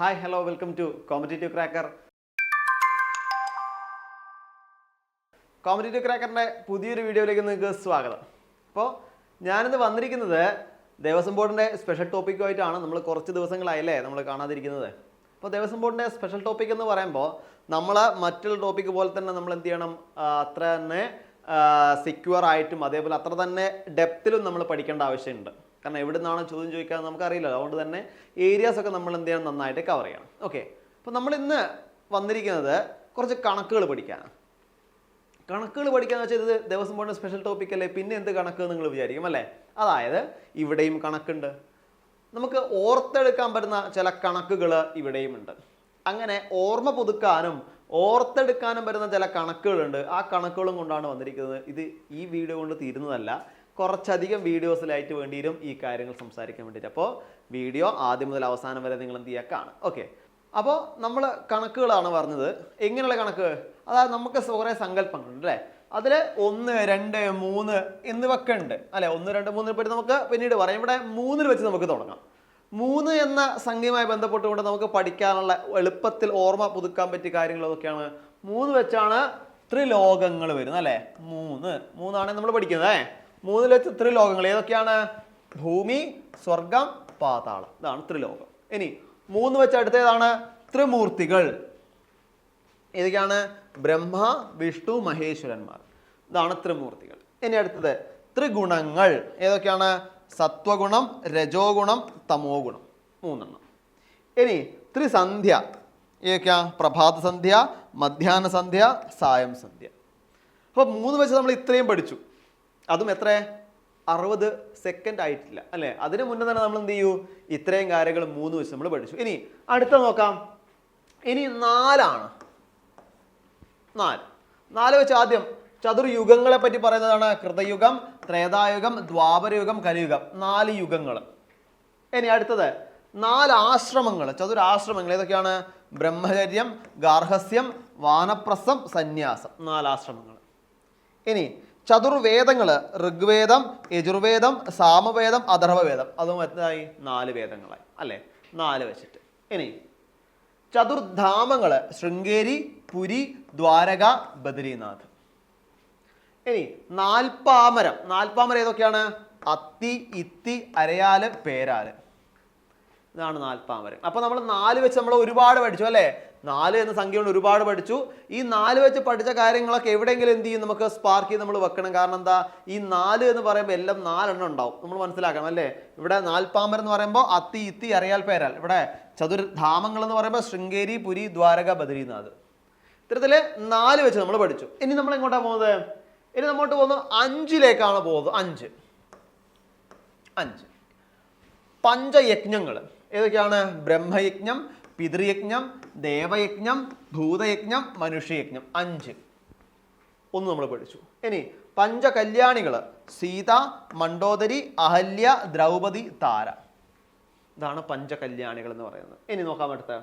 Hi hello welcome to Competitive Cracker Competitive ക്രാക്കറിന്റെ പുതിയൊരു വീഡിയോയിലേക്ക് നിങ്ങൾക്ക് സ്വാഗതം. അപ്പോൾ ഞാനിന്ന് വന്നിരിക്കുന്നത് ദേവസ്വം ബോർഡിന്റെ സ്പെഷ്യൽ ടോപ്പിക്കുമായിട്ടാണ് നമ്മൾ കുറച്ച് ദിവസങ്ങളായല്ലേ നമ്മൾ കാണാതിരിക്കുന്നത്. അപ്പോൾ ദേവസ്വം ബോർഡിന്റെ സ്പെഷ്യൽ ടോപ്പിക് എന്ന് പറയുമ്പോൾ നമ്മൾ മറ്റുള്ള ടോപ്പിക്ക് പോലെ തന്നെ നമ്മൾ എന്ത് ചെയ്യണം? അത്ര തന്നെ സെക്യൂർ ആയിട്ടും അതേപോലെ അത്ര തന്നെ ഡെപ്തിലും നമ്മൾ പഠിക്കേണ്ട ആവശ്യമുണ്ട്. കാരണം എവിടെ നിന്നാണ് ചോദ്യം ചോദിക്കാൻ നമുക്കറിയില്ല അതുകൊണ്ട് തന്നെ ഏരിയാസ് ഒക്കെ നമ്മൾ എന്ത് ചെയ്യണം? നന്നായിട്ട് കവർ ചെയ്യണം. ഓക്കെ അപ്പോൾ നമ്മൾ ഇന്ന് വന്നിരിക്കുന്നത് കുറച്ച് കണക്കുകൾ പഠിക്കാനാണ്. കണക്കുകൾ പഠിക്കാന്ന് വെച്ചാൽ ഇത് ദിവസം പോകുന്ന സ്പെഷ്യൽ ടോപ്പിക് അല്ലേ? പിന്നെ എന്ത് കണക്ക് നിങ്ങൾ വിചാരിക്കും അല്ലേ? അതായത് ഇവിടെയും കണക്കുണ്ട്. നമുക്ക് ഓർത്തെടുക്കാൻ പറ്റുന്ന ചില കണക്കുകൾ ഇവിടെയും ഉണ്ട് അങ്ങനെ ഓർമ്മ പുതുക്കാനും ഓർത്തെടുക്കാനും പറ്റുന്ന ചില കണക്കുകളുണ്ട്. ആ കണക്കുകളും കൊണ്ടാണ് വന്നിരിക്കുന്നത്. ഇത് ഈ വീഡിയോ കൊണ്ട് തീരുന്നതല്ല. കുറച്ചധികം വീഡിയോസിലായിട്ട് വേണ്ടിയിരും ഈ കാര്യങ്ങൾ സംസാരിക്കാൻ വേണ്ടിയിട്ട്. അപ്പോൾ വീഡിയോ ആദ്യം മുതൽ അവസാനം വരെ നിങ്ങൾ എന്ത് ചെയ്യുക കാണും ഓക്കെ. അപ്പോൾ നമ്മൾ കണക്കുകളാണ് പറഞ്ഞത്. എങ്ങനെയുള്ള കണക്ക്? അതായത് നമുക്ക് കുറേ സങ്കല്പങ്ങളുണ്ട് അല്ലേ? അതിൽ ഒന്ന് രണ്ട് മൂന്ന് എന്നിവയൊക്കെ ഉണ്ട്. അല്ലെ? ഒന്ന് രണ്ട് മൂന്നിനെ പറ്റി നമുക്ക് പിന്നീട് പറയാം. ഇവിടെ മൂന്നിൽ വെച്ച് നമുക്ക് തുടങ്ങാം. മൂന്ന് എന്ന സംഖ്യയുമായി ബന്ധപ്പെട്ടുകൊണ്ട് നമുക്ക് പഠിക്കാനുള്ള എളുപ്പത്തിൽ ഓർമ്മ പുതുക്കാൻ പറ്റിയ കാര്യങ്ങളൊക്കെയാണ് മൂന്ന് വെച്ചാണ് ത്രിലോകങ്ങൾ വരുന്നത് അല്ലേ? മൂന്ന്. മൂന്നാണ് നമ്മൾ പഠിക്കുന്നത് വെച്ച് ത്രിലോകങ്ങൾ. ഏതൊക്കെയാണ്? ഭൂമി സ്വർഗം പാതാളം. ഇതാണ് ത്രിലോകം. ഇനി മൂന്ന് വെച്ച അടുത്തേതാണ് ത്രിമൂർത്തികൾ. ഏതൊക്കെയാണ്? ബ്രഹ്മ വിഷ്ണു മഹേശ്വരന്മാർ. ഇതാണ് ത്രിമൂർത്തികൾ. ഇനി അടുത്തത് ത്രിഗുണങ്ങൾ. ഏതൊക്കെയാണ്? സത്വഗുണം രജോ ഗുണം തമോ ഗുണം മൂന്നെണ്ണം. ഇനി ത്രിസന്ധ്യ. ഏതൊക്കെയാ? പ്രഭാത സന്ധ്യ മധ്യാഹ്ന സന്ധ്യ സായം സന്ധ്യ. അപ്പോൾ മൂന്ന് വെച്ച് നമ്മൾ ഇത്രയും പഠിച്ചു. അതും എത്ര? അറുപത് സെക്കൻഡ് ആയിട്ടില്ല അല്ലേ? അതിന് മുന്നേ തന്നെ നമ്മൾ എന്ത് ചെയ്യൂ? ഇത്രയും കാര്യങ്ങൾ മൂന്ന് വെച്ച് നമ്മൾ പഠിച്ചു. ഇനി അടുത്ത നോക്കാം. ഇനി നാലാണ്. നാല്. നാല് വെച്ച് ആദ്യം ചതുർയുഗങ്ങളെ പറ്റി പറയുന്നതാണ് കൃതയുഗം ത്രേതായുഗം ദ്വാപരയുഗം കലിയുഗം. നാല് യുഗങ്ങൾ. ഇനി അടുത്തത് നാല് ആശ്രമങ്ങൾ. ചതുരാശ്രമങ്ങൾ ഏതൊക്കെയാണ്? ബ്രഹ്മചര്യം ഗാർഹസ്യം വാനപ്രസം സന്യാസം. നാല് ആശ്രമങ്ങൾ. ഇനി ചതുർവേദങ്ങൾ ഋഗ്വേദം യജുർവേദം സാമവേദം അഥർവവേദം. അതും എത്രയായി? നാല് വേദങ്ങളായി. അല്ലേ? നാല് വെച്ചിട്ട്. ഇനി ചതുർധാമങ്ങൾ ശൃംഗേരി പുരി ദ്വാരക ബദ്രീനാഥ്. ഇനി നാൽപ്പാമരം. നാൽപ്പാമരം ഏതൊക്കെയാണ്? അത്തി ഇത്തി അരയാൽ പേരാൽ. ഇതാണ് നാൽപ്പാമരം. അപ്പൊ നമ്മൾ നാല് വെച്ച് നമ്മൾ ഒരുപാട് പഠിച്ചു അല്ലേ? നാല് എന്ന സംഖ്യ കൊണ്ട് ഒരുപാട് പഠിച്ചു. ഈ നാല് വെച്ച് പഠിച്ച കാര്യങ്ങളൊക്കെ എവിടെയെങ്കിലും എന്ത് ചെയ്യും? നമുക്ക് സ്പാർക്ക് ചെയ്ത് നമ്മൾ വെക്കണം. കാരണം എന്താ? ഈ നാല് എന്ന് പറയുമ്പോൾ എല്ലാം നാലെണ്ണം ഉണ്ടാവും. നമ്മൾ മനസ്സിലാക്കണം അല്ലേ? ഇവിടെ നാൽപ്പാമരം എന്ന് പറയുമ്പോൾ അത്തി ഇത്തി അറിയാൽ പേരാൽ. ഇവിടെ ചതുർധാമങ്ങൾ എന്ന് പറയുമ്പോൾ ശൃംഗേരി പുരി ദ്വാരക ബദ്രീനാഥ് ഇത്തരത്തിൽ നാല് വെച്ച് നമ്മൾ പഠിച്ചു. ഇനി നമ്മൾ എങ്ങോട്ടാണ് പോകുന്നത്? ഇനി നമ്മോട്ട് പോകുന്നത് അഞ്ചിലേക്കാണ് പോകുന്നത്. അഞ്ച്. അഞ്ച്. പഞ്ചയജ്ഞങ്ങൾ ഏതൊക്കെയാണ്? ബ്രഹ്മയജ്ഞം പിതൃയജ്ഞം ദേവയജ്ഞം ഭൂതയജ്ഞം മനുഷ്യയജ്ഞം. അഞ്ച്. ഒന്ന് നമ്മൾ പഠിച്ചു. ഇനി പഞ്ചകല്യാണികൾ സീത മണ്ടോദരി അഹല്യ ദ്രൗപദി താര. ഇതാണ് പഞ്ചകല്യാണികൾ എന്ന് പറയുന്നത്. ഇനി നോക്കാം അടുത്ത.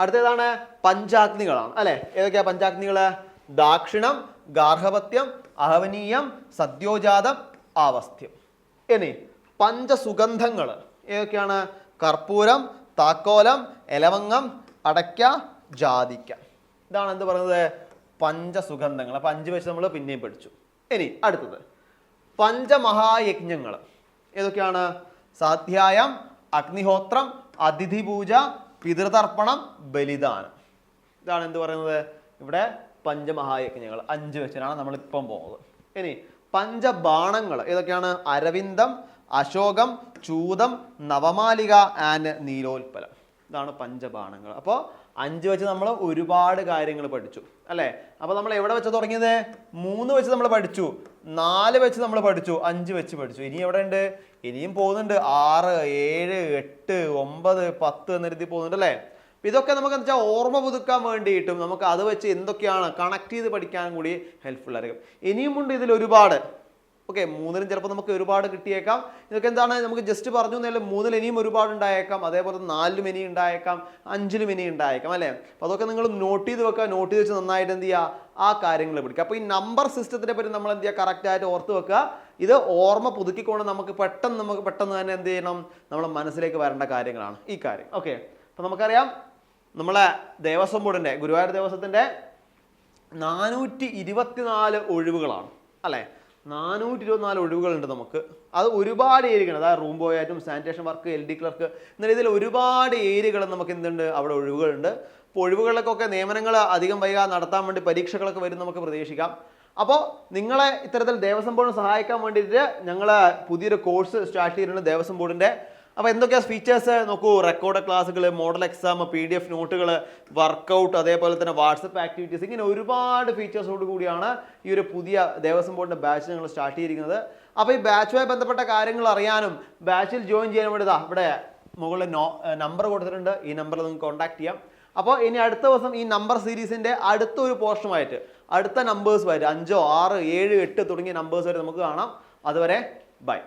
അടുത്തതാണ് പഞ്ചാഗ്നികളാണ്. അല്ലെ? ഏതൊക്കെയാ പഞ്ചാഗ്നികൾ ദാക്ഷിണം ഗാർഹപത്യം അഹവനീയം സദ്യോജാതം ആവസ്ഥ്യം ഇനി പഞ്ചസുഗന്ധങ്ങൾ ഏതൊക്കെയാണ്? കർപ്പൂരം താക്കോലം എലവങ്ങം അടയ്ക്ക ജാതിക്ക. ഇതാണ് എന്ത് പറയുന്നത്? പഞ്ചസുഗന്ധങ്ങൾ. അപ്പം അഞ്ച് വെച്ച് നമ്മൾ പിന്നെയും പഠിച്ചു. ഇനി അടുത്തത്. പഞ്ചമഹായജ്ഞങ്ങൾ. ഏതൊക്കെയാണ്? സാധ്യായം അഗ്നിഹോത്രം അതിഥി പൂജ പിതൃതർപ്പണം ബലിദാനം. ഇതാണ് എന്ത് പറയുന്നത്? ഇവിടെ പഞ്ചമഹായജ്ഞങ്ങൾ. അഞ്ച് വെച്ചിട്ടാണ് നമ്മളിപ്പം പോകുന്നത്. ഇനി പഞ്ചബാണങ്ങൾ. ഏതൊക്കെയാണ്? അരവിന്ദം അശോകം ചൂതം നവമാലിക ആൻഡ് നീലോൽപ്പലം. ഇതാണ് പഞ്ചബാണങ്ങൾ. അപ്പോൾ അഞ്ച് വെച്ച് നമ്മൾ ഒരുപാട് കാര്യങ്ങൾ പഠിച്ചു അല്ലേ? അപ്പോൾ നമ്മൾ എവിടെ വെച്ച് തുടങ്ങിയത്? മൂന്ന് വെച്ച് നമ്മൾ പഠിച്ചു നാല് വെച്ച് നമ്മൾ പഠിച്ചു അഞ്ച് വെച്ച് പഠിച്ചു. ഇനി എവിടെ ഉണ്ട്? ഇനിയും പോകുന്നുണ്ട്. ആറ് ഏഴ് എട്ട് ഒമ്പത് പത്ത് എന്ന പോകുന്നുണ്ട് അല്ലേ? ഇതൊക്കെ നമുക്ക് എന്താ വെച്ചാൽ ഓർമ്മ പുതുക്കാൻ വേണ്ടിയിട്ടും നമുക്ക് അത് വെച്ച് എന്തൊക്കെയാണ് കണക്ട് ചെയ്ത് പഠിക്കാനും കൂടി ഹെൽപ്ഫുൾ ആയിരിക്കും. ഇനിയും ഉണ്ട് ഇതിൽ ഒരുപാട്. ഓക്കെ മൂന്നിലും ചിലപ്പോൾ നമുക്ക് ഒരുപാട് കിട്ടിയേക്കാം. ഇതൊക്കെ എന്താണ്? നമുക്ക് ജസ്റ്റ് പറഞ്ഞു എന്നല്ല മൂന്നിൽ ഇനിയും ഒരുപാട് ഉണ്ടായേക്കാം. അതേപോലെ നാലിലും ഇനി ഉണ്ടായേക്കാം. അഞ്ചിലും ഇനി ഉണ്ടായേക്കാം അല്ലേ? അപ്പോൾ അതൊക്കെ നിങ്ങൾ നോട്ട് ചെയ്ത് വെക്കുക. നോട്ട് ചെയ്ത് വെച്ച് നന്നായിട്ട് എന്ത് ചെയ്യുക? ആ കാര്യങ്ങൾ പിടിക്കുക അപ്പോൾ ഈ നമ്പർ സിസ്റ്റത്തിനെ പറ്റി നമ്മൾ എന്ത് ചെയ്യുക? കറക്റ്റായിട്ട് ഓർത്ത് വെക്കുക. ഇത് ഓർമ്മ പുതുക്കിക്കൊണ്ട് നമുക്ക് പെട്ടെന്ന് നമുക്ക് പെട്ടെന്ന് തന്നെ എന്ത് ചെയ്യണം? നമ്മുടെ മനസ്സിലേക്ക് വരേണ്ട കാര്യങ്ങളാണ് ഈ കാര്യം. ഓക്കെ അപ്പോൾ നമുക്കറിയാം നമ്മളെ ദേവസ്വം ബോർഡിന്റെ ഗുരുവായൂർ ദേവസ്വത്തിന്റെ നാനൂറ്റി ഇരുപത്തിനാല് ഒഴിവുകളാണ് അല്ലേ? നാനൂറ്റി ഇരുപത്തിനാല് ഒഴിവുകളുണ്ട് നമുക്ക്. അത് ഒരുപാട് ഏരിയകൾ അതായത് റൂം ബോയ് ആയിട്ടും sanitation work L D clerk. എന്ന രീതിയിൽ ഒരുപാട് ഏരിയകൾ നമുക്ക് എന്തുണ്ട്? അവിടെ ഒഴിവുകളുണ്ട്. അപ്പോൾ ഒഴിവുകളിലൊക്കെ നിയമനങ്ങൾ അധികം വൈകാതെ നടത്താൻ വേണ്ടി പരീക്ഷകളൊക്കെ വരും നമുക്ക് പ്രതീക്ഷിക്കാം. അപ്പോൾ നിങ്ങളെ ഇത്തരത്തിൽ ദേവസ്വം ബോർഡിന് സഹായിക്കാൻ വേണ്ടിയിട്ട് ഞങ്ങൾ പുതിയൊരു കോഴ്സ് സ്റ്റാർട്ട് ചെയ്തിട്ടുണ്ട് ദേവസ്വം ബോർഡിന്റെ അപ്പോൾ എന്തൊക്കെയാ ഫീച്ചേഴ്സ് നോക്കൂ റെക്കോർഡ് ക്ലാസ്സുകൾ model exam P D F നോട്ടുകൾ വർക്കൗട്ട് അതേപോലെ തന്നെ വാട്സപ്പ് ആക്ടിവിറ്റീസ് ഇങ്ങനെ ഒരുപാട് ഫീച്ചേഴ്സോട് കൂടിയാണ് ഈ ഒരു പുതിയ ദേവസ്വം ബോർഡിന്റെ ബാച്ച് ഞങ്ങൾ സ്റ്റാർട്ട് ചെയ്തിരിക്കുന്നത്. അപ്പോൾ ഈ ബാച്ചുമായി ബന്ധപ്പെട്ട കാര്യങ്ങൾ അറിയാനും ബാച്ചിൽ ജോയിൻ ചെയ്യാൻ വേണ്ടി ഇവിടെ മുകളിൽ നോ നമ്പർ കൊടുത്തിട്ടുണ്ട്. ഈ നമ്പറിൽ നിങ്ങൾക്ക് കോൺടാക്ട് ചെയ്യാം. അപ്പോൾ ഇനി അടുത്ത ദിവസം ഈ നമ്പർ സീരീസിന്റെ അടുത്ത ഒരു പോർഷനുമായിട്ട് അടുത്ത നമ്പേഴ്സ് വരെ അഞ്ചോ ആറ് ഏഴ് എട്ട് തുടങ്ങിയ നമ്പേഴ്സ് വരെ നമുക്ക് കാണാം. അതുവരെ ബൈ